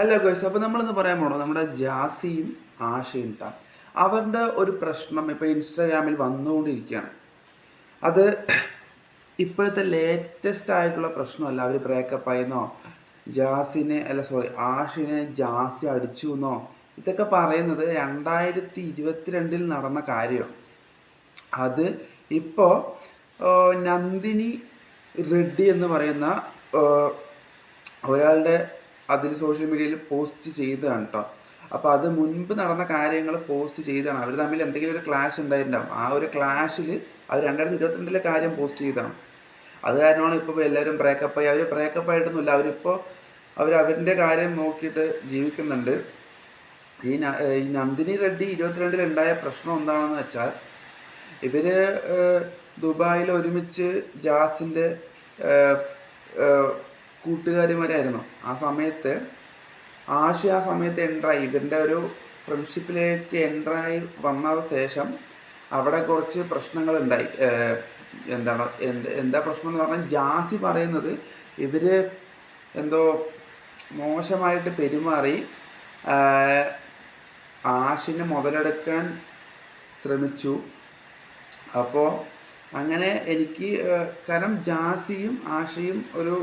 Hello ഗോയ്സ് അപ്പോൾ നമ്മളിന്ന് പറയാൻ പോണോ നമ്മുടെ ജാസിയും ആശയും ട അവരുടെ ഒരു പ്രശ്നം ഇപ്പോൾ ഇൻസ്റ്റാഗ്രാമിൽ വന്നുകൊണ്ടിരിക്കുകയാണ്. അത് ഇപ്പോഴത്തെ ലേറ്റസ്റ്റ് ആയിട്ടുള്ള പ്രശ്നമല്ല. അവർ ബ്രേക്കപ്പ് ആയെന്നോ ജാസിനെ അല്ല സോറി ആഷിനെ ജാസി അടിച്ചു എന്നോ ഇതൊക്കെ പറയുന്നത് രണ്ടായിരത്തി ഇരുപത്തിരണ്ടിൽ നടന്ന കാര്യമാണ്. അത് ഇപ്പോൾ നന്ദിനി റെഡ്ഡി എന്ന് പറയുന്ന ഒരാളുടെ അതിൽ സോഷ്യൽ മീഡിയയിൽ പോസ്റ്റ് ചെയ്തതാണ് കേട്ടോ അപ്പോൾ അത് മുൻപ് നടന്ന കാര്യങ്ങൾ പോസ്റ്റ് ചെയ്താണ് അവർ തമ്മിൽ എന്തെങ്കിലും ഒരു ക്ലാഷ് ഉണ്ടായിട്ടുണ്ടാവും. ആ ഒരു ക്ലാഷിൽ അവർ രണ്ടായിരത്തി ഇരുപത്തിരണ്ടിലെ കാര്യം പോസ്റ്റ് ചെയ്താണ് അത് കാരണമാണ് ഇപ്പോൾ എല്ലാവരും ബ്രേക്കപ്പ് ആയി. അവർ ബ്രേക്കപ്പ് ആയിട്ടൊന്നുമില്ല. അവരിപ്പോൾ അവർ അവരുടെ കാര്യം നോക്കിയിട്ട് ജീവിക്കുന്നുണ്ട്. ഈ നന്ദിനി റെഡ്ഡി ഇരുപത്തിരണ്ടിൽ ഉണ്ടായ പ്രശ്നം എന്താണെന്ന് വെച്ചാൽ ഇവർ ദുബായിൽ ഒരുമിച്ച് ജാസിന്റെ കൂട്ടുകാരിമാരായിരുന്നു. ആ സമയത്ത് ആഷി ആ സമയത്ത് എൻട്രായി ഇവരുടെ ഒരു ഫ്രണ്ട്ഷിപ്പിലേക്ക് എൻട്രായി വന്ന ശേഷം അവിടെ കുറച്ച് പ്രശ്നങ്ങളുണ്ടായി. എന്താണ് എന്ത് പ്രശ്നം എന്ന് പറഞ്ഞാൽ ജാസി പറയുന്നത് ഇവർ എന്തോ മോശമായിട്ട് പെരുമാറി ആഷിനെ മുതലെടുക്കാൻ ശ്രമിച്ചു. അപ്പോൾ അങ്ങനെ എനിക്ക് കാരണം ജാസിയും ആഷയും ഒരു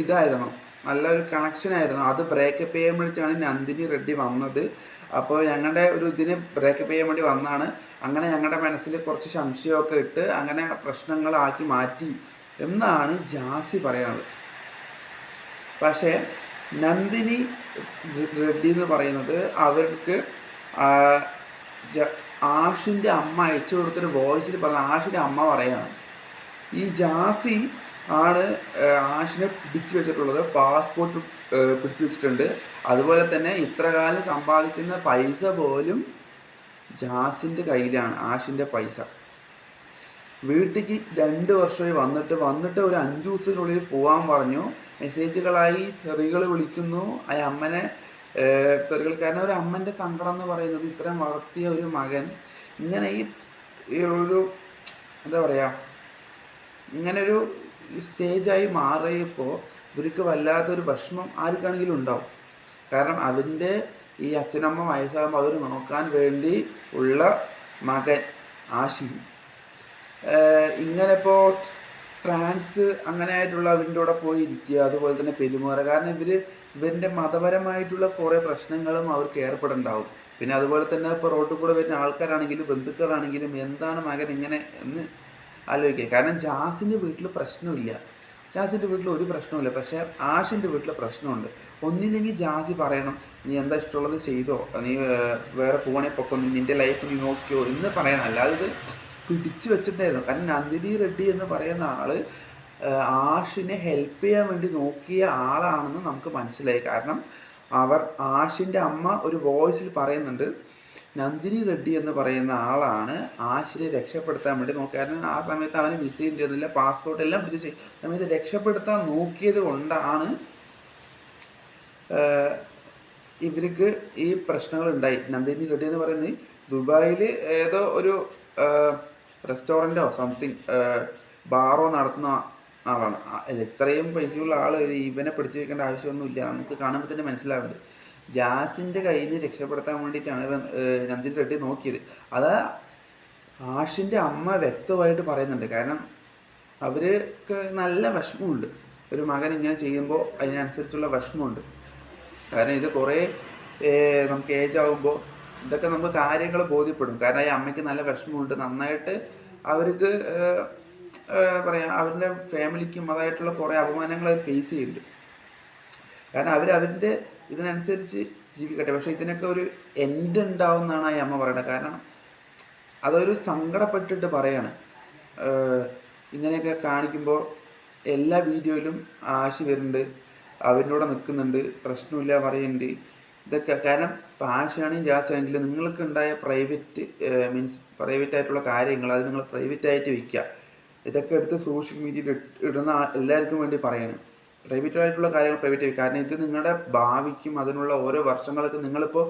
ഇതായിരുന്നു. നല്ലൊരു കണക്ഷൻ ആയിരുന്നു. അത് ബ്രേക്കപ്പ് ചെയ്യാൻ വേണ്ടിയിട്ടാണ് നന്ദിനി റെഡ്ഡി വന്നത്. അപ്പോൾ ഞങ്ങളുടെ ഒരു ഇതിന് ബ്രേക്കപ്പ് ചെയ്യാൻ വേണ്ടി വന്നാണ്. അങ്ങനെ ഞങ്ങളുടെ മനസ്സിൽ കുറച്ച് സംശയമൊക്കെ ഇട്ട് അങ്ങനെ പ്രശ്നങ്ങളാക്കി മാറ്റി എന്നാണ് ജാസി പറയുന്നത് പക്ഷേ നന്ദിനി റെഡ്ഡി എന്ന് പറയുന്നത് അവർക്ക് ആഷിന്റെ അമ്മ അയച്ചു കൊടുത്തൊരു വോയിസിൽ പറഞ്ഞ ആഷിന്റെ അമ്മ പറയാണ്. ഈ ജാസി ആണ് ആഷിനെ പിടിച്ചു വെച്ചിട്ടുള്ളത് പാസ്പോർട്ട് പിടിച്ചു വെച്ചിട്ടുണ്ട്. അതുപോലെ തന്നെ ഇത്ര കാലം സമ്പാദിക്കുന്ന പൈസ പോലും ജാസിന്റെ കയ്യിലാണ് ആഷിന്റെ പൈസ. വീട്ടിലേക്ക് രണ്ട് വർഷമായി വന്നിട്ട് വന്നിട്ട് ഒരു അഞ്ച് ദിവസത്തിനുള്ളിൽ പോകാൻ പറഞ്ഞു. മെസ്സേജുകളായി തെറികൾ വിളിക്കുന്നു. ആ അമ്മനെ തെറികൾ കാരണം ഒരു അമ്മന്റെ സങ്കടം എന്ന് പറയുന്നത് ഇത്രയും വളർത്തിയ ഒരു മകൻ. ഇങ്ങനെ ഈ ഒരു എന്താ പറയുക ഇങ്ങനെ ഒരു സ്റ്റേജായി മാറിയപ്പോൾ ഇവർക്ക് വല്ലാത്തൊരു വിഷമം ആർക്കാണെങ്കിലും ഉണ്ടാവും. കാരണം അവന്റെ ഈ അച്ഛനമ്മ വയസ്സാകുമ്പോൾ അവർ നോക്കാൻ വേണ്ടി ഉള്ള മകൻ ആശി. ഇങ്ങനെ ഇപ്പോൾ ട്രാൻസ് അങ്ങനെ ആയിട്ടുള്ള അവരുടെ കൂടെ പോയി ഇരിക്കുക അതുപോലെ തന്നെ പെരുമാറുക. കാരണം ഇവർ ഇവരുടെ മതപരമായിട്ടുള്ള കുറേ പ്രശ്നങ്ങളും അവർക്ക് ഏർപ്പെടുണ്ടാവും. പിന്നെ അതുപോലെ തന്നെ ഇപ്പോൾ റോഡിൽ കൂടെ വരുന്ന ആൾക്കാരാണെങ്കിലും ബന്ധുക്കളാണെങ്കിലും എന്താണ് മകൻ ഇങ്ങനെ എന്ന് ആലോചിക്കുക കാരണം ജാസിന്റെ വീട്ടിൽ പ്രശ്നമില്ല. ജാസിന്റെ വീട്ടിൽ ഒരു പ്രശ്നമില്ല പക്ഷേ ആഷിന്റെ വീട്ടിൽ പ്രശ്നമുണ്ട്. ഒന്നില്ലെങ്കിൽ ജാസി പറയണം നീ എന്താ ഇഷ്ടമുള്ളത് ചെയ്തോ? നീ വേറെ പോകണേ പൊക്കോ നിന്റെ ലൈഫ് നീ നോക്കിയോ എന്ന് പറയണം. അല്ലാതെ ഇത് പിടിച്ചു വെച്ചിട്ടായിരുന്നു കാരണം നന്ദിനി റെഡ്ഡി എന്ന് പറയുന്ന ആൾ ആഷിനെ ഹെൽപ്പ് ചെയ്യാൻ വേണ്ടി നോക്കിയ ആളാണെന്ന് നമുക്ക് മനസ്സിലായി. കാരണം അവർ ആഷിന്റെ അമ്മ ഒരു വോയിസിൽ പറയുന്നുണ്ട് നന്ദിനി റെഡ്ഡി എന്ന് പറയുന്ന ആളാണ് ആശിരെ രക്ഷപ്പെടുത്താൻ വേണ്ടി നോക്കുക. കാരണം ആ സമയത്ത് അവന് വിസയും ചെയ്യുന്നില്ല പാസ്പോർട്ട് എല്ലാം പിടിച്ച് സമയത്ത് രക്ഷപ്പെടുത്താൻ നോക്കിയത് കൊണ്ടാണ് ഇവർക്ക് ഈ പ്രശ്നങ്ങൾ ഉണ്ടായി നന്ദിനി റെഡ്ഡി എന്ന് പറയുന്നത് ദുബായിൽ ഏതോ ഒരു റെസ്റ്റോറന്റോ സംതിങ് ബാറോ നടത്തുന്ന ആളാണ്. ഇത്രയും പൈസയുള്ള ആൾ ഇവനെ പിടിച്ചു വെക്കേണ്ട ആവശ്യമൊന്നുമില്ല. നമുക്ക് കാണുമ്പോൾ തന്നെ മനസ്സിലാവുന്നുണ്ട്. ജാസിന്റെ കയ്യിൽ നിന്ന് രക്ഷപ്പെടുത്താൻ വേണ്ടിയിട്ടാണ് നന്ദിൻ റെഡ്ഡി നോക്കിയത്. അത് ആഷിന്റെ അമ്മ വ്യക്തമായിട്ട് പറയുന്നുണ്ട്. കാരണം അവർക്ക് നല്ല വിഷമമുണ്ട്. ഒരു മകൻ ഇങ്ങനെ ചെയ്യുമ്പോൾ അതിനനുസരിച്ചുള്ള വിഷമമുണ്ട്. കാരണം ഇത് കുറേ നമുക്ക് ഏജ് ആകുമ്പോൾ ഇതൊക്കെ നമുക്ക് കാര്യങ്ങൾ ബോധ്യപ്പെടും. കാരണം ഈ അമ്മയ്ക്ക് നല്ല വിഷമമുണ്ട്. നന്നായിട്ട് അവർക്ക് പറയാം അവരുടെ ഫാമിലിക്കും അതായിട്ടുള്ള കുറേ അപമാനങ്ങൾ അവർ ഫേസ് ചെയ്യുന്നുണ്ട്. കാരണം അവർ അവരുടെ ഇതിനനുസരിച്ച് ജീവിക്കട്ടെ. പക്ഷേ ഇതിനൊക്കെ ഒരു എൻഡ് ഉണ്ടാവുമെന്നാണ് ഈ അമ്മ പറയുന്നത്. കാരണം അതൊരു സങ്കടപ്പെട്ടിട്ട് പറയാണ്. ഇങ്ങനെയൊക്കെ കാണിക്കുമ്പോൾ എല്ലാ വീഡിയോയിലും ആശി വരുന്നുണ്ട് അവരുടെ കൂടെ നിൽക്കുന്നുണ്ട് പ്രശ്നമില്ല പറയുന്നുണ്ട്. ഇതൊക്കെ കാരണം ഇപ്പോൾ ആശയാണെങ്കിലും നിങ്ങൾക്ക് ഉണ്ടായ പ്രൈവറ്റ് മീൻസ് പ്രൈവറ്റ് ആയിട്ടുള്ള കാര്യങ്ങൾ അത് നിങ്ങൾ പ്രൈവറ്റ് ആയിട്ട് വയ്ക്കുക ഇതൊക്കെ എടുത്ത് സോഷ്യൽ മീഡിയയിൽ ഇടുന്ന എല്ലാവർക്കും വേണ്ടി പറയണം. പ്രൈവറ്റ് ആയിട്ടുള്ള കാര്യങ്ങൾ പ്രൈവറ്റ് കാരണം ഇത് നിങ്ങളുടെ ഭാവിക്കും അതിനുള്ള ഓരോ വർഷങ്ങൾക്ക് നിങ്ങളിപ്പോൾ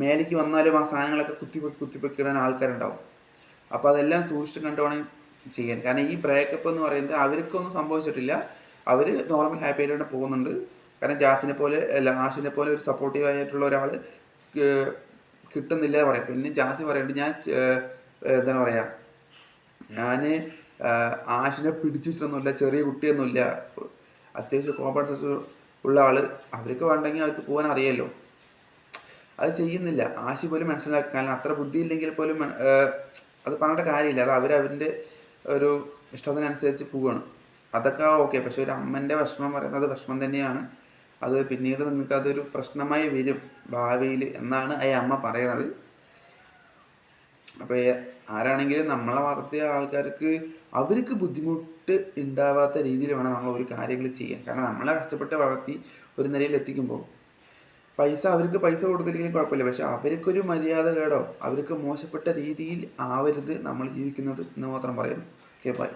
മേലേക്ക് വന്നാലും ആ സാധനങ്ങളൊക്കെ കുത്തിപ്പൊക്കി കുത്തിപ്പൊക്കി ഇടാൻ ആൾക്കാരുണ്ടാവും. അപ്പോൾ അതെല്ലാം സൂക്ഷിച്ച് കണ്ടുവേണം ചെയ്യാൻ. കാരണം ഈ ബ്രേക്കപ്പ് എന്ന് പറയുന്നത് അവർക്കൊന്നും സംഭവിച്ചിട്ടില്ല. അവർ നോർമൽ ഹാപ്പി ആയിട്ട് പോകുന്നുണ്ട്. കാരണം ജാസിനെ പോലെ ആഷിനെ പോലെ ഒരു സപ്പോർട്ടീവ് ആയിട്ടുള്ള ഒരാൾ കിട്ടുന്നില്ല പറയാം. പിന്നെ ജാസി പറയുന്നുണ്ട് ഞാൻ എന്താണ് പറയുക ഞാൻ ആഷിനെ പിടിച്ചു വെച്ചിട്ടൊന്നുമില്ല ചെറിയ കുട്ടിയൊന്നുമില്ല. അത്യാവശ്യം കോമ്പൻസസ് ഉള്ള ആൾ അവർക്ക് വേണ്ടെങ്കിൽ അവർക്ക് പോകാൻ അറിയാമല്ലോ അത് ചെയ്യുന്നില്ല. ആശി പോലും മനസ്സിലാക്കാൻ അത്ര ബുദ്ധി ഇല്ലെങ്കിൽ പോലും അത് പറഞ്ഞിട്ട് കാര്യമില്ല. അത് അവരവരുടെ ഒരു ഇഷ്ടത്തിനനുസരിച്ച് പോവാണ്. അതൊക്കെ ഓക്കെ. പക്ഷെ ഒരു അമ്മന്റെ വിഷമം പറയുന്നത് വിഷമം തന്നെയാണ്. അത് പിന്നീട് നിങ്ങൾക്ക് അതൊരു പ്രശ്നമായി വരും ഭാവിയിൽ എന്നാണ് ആ അമ്മ പറയുന്നത്. അപ്പോൾ ആരാണെങ്കിലും നമ്മളെ വളർത്തിയ ആൾക്കാർക്ക് അവർക്ക് ബുദ്ധിമുട്ട് ഉണ്ടാവാത്ത രീതിയിൽ വേണം നമ്മൾ ഒരു കാര്യങ്ങൾ ചെയ്യാൻ. കാരണം നമ്മളെ കഷ്ടപ്പെട്ട് വളർത്തി ഒരു നിലയിൽ എത്തിക്കുമ്പോൾ പൈസ അവർക്ക് പൈസ കൊടുത്തില്ലെങ്കിലും കുഴപ്പമില്ല. പക്ഷെ അവർക്കൊരു മര്യാദ കേടോ അവർക്ക് മോശപ്പെട്ട രീതിയിൽ ആവരുത് നമ്മൾ ജീവിക്കുന്നത് എന്ന് മാത്രം പറയുന്നു. Okay bye